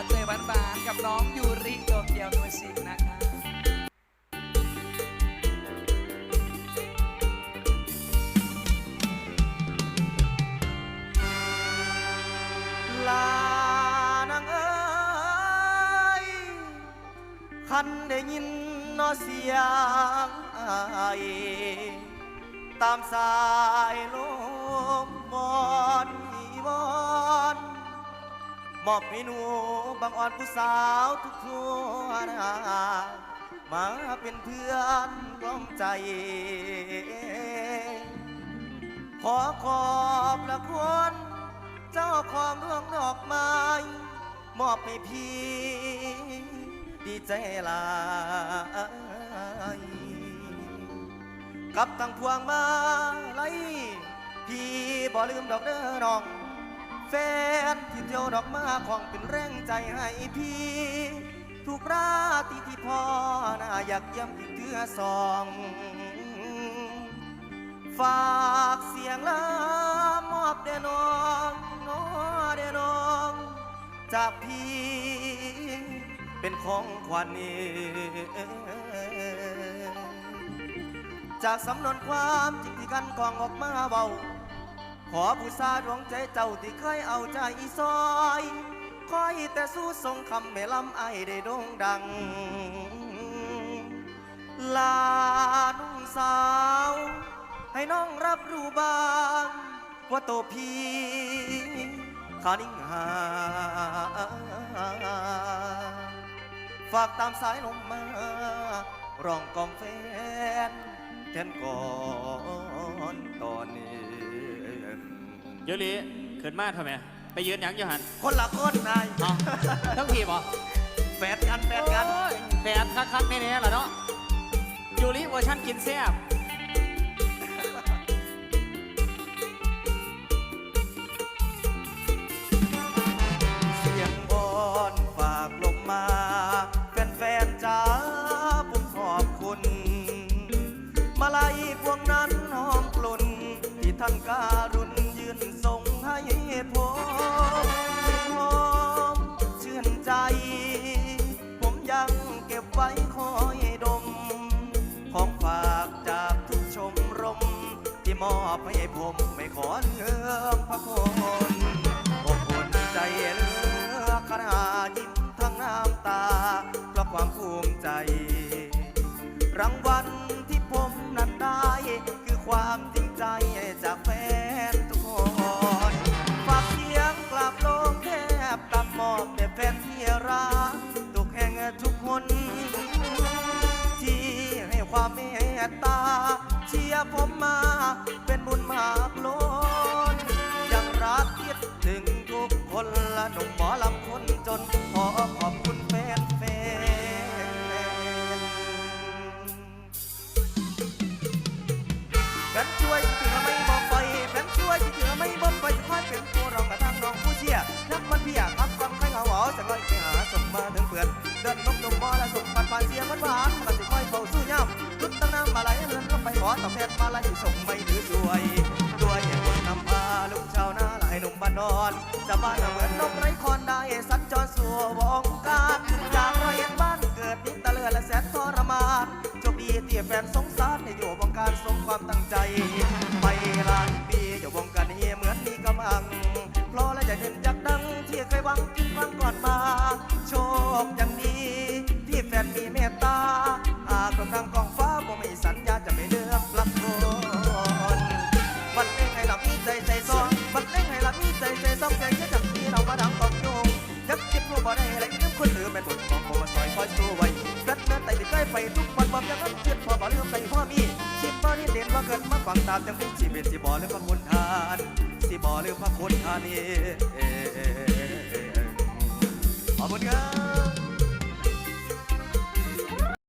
อเจอบ้านบานๆกับน้องยูริโตเกียวมิวสิกนะคะลานางเอ้ยคันได้ยินนอเสียงอตามสายลม มอบให้หนูบางอ่อนผู้สาวทุกทัวนามาเป็นเพื่อนร่วมใจ ขอขอบละคุณเจ้าของดวงดอกไม้มอบให้พี่ ดีใจหลายกับตั้งพวงมาไลยพี่บ่ลืมดอกเด้อน้อง แฟนที่เที่ยวดอกมาของเป็นแรงใจให้พี่ ทุกราตรีที่พ่อน่าอยากย้ำอีกเทือสอง ฝากเสียงลามอบเดน้องน้อเดน้อง จากพี่ เป็นของขวัญนี้จากสำนวนความจริงที่กันกองออกมาเบา ขอผู้ซาดวงใจเจ้าที่เคยเอาใจซอยคอยแต่สู้ทรงคำไม่ลำไอได้โด่งดัง ลานุ่งสาว ให้น้องรับรู้บ้างว่าโตพี่ขานิ่งหา ฝากตามสายลมมาร้องกองแฟนแทนก่อนตอนนี้ ยูริขึ้นมาทำไมไปยืนหยังอยู่หันคนละคนนายเอาทั้งทีบอแฟนกันแฟนกันแฟนคักๆแน่ๆล่ะเนาะยูริเวอร์ชันกินแซ่บเสียงบอนฝากลมมา แฟนๆจ้าผมขอบคุณ มาลัยพวงนั้นหอมกลุ่นที่ท่านการุณ อบให้ผมไม่ขอเลือกพระคุณอบอุ่นใจเลือกขนาดยิ้มทั้งน้ำตา เพราะความภูมิใจ รางวัลที่ผมนั้นได้ คือความจริงใจจากแฟนทุกคนฝากเสียงกลับลงแทบตับมอบแด่แฟนที่รักทุกแห่งทุกคน ที่ให้ความเมตตาเชียร์ผมมา และส่งปันปาเสียงหวานหวานมันจะคอยเฝ้าสู้ย่ำลุกตั้งน้ำมาไหลเรือนก็ไปขอตอบแทนมาไหลส่งไม่ถือสวยด้วยเหตุผลนำพาลูกชาวนาหลายหนุ่มบ้านนอนจะบ้านเหมือนนกไร้คอนได้สัญจรสู่วงการจากรอยเอ็ดบ้านเกิดนิตะเลือและแสนทรมานโชคดีที่แฟนสงสารให้อยู่วงการสมความตั้งใจ ไต่ติดใกล้ไปทุกวันบ่ยังนั้นเช็ดพอบ่เรื่องใจพ่อมีชิบบ่นี่เด่นว่าเกิดมาฝังตามจังเป็นชีวิตสิบ่หรือพระคุณทานสิบ่หรือพระคุณทานนี่ขอบคุณครับ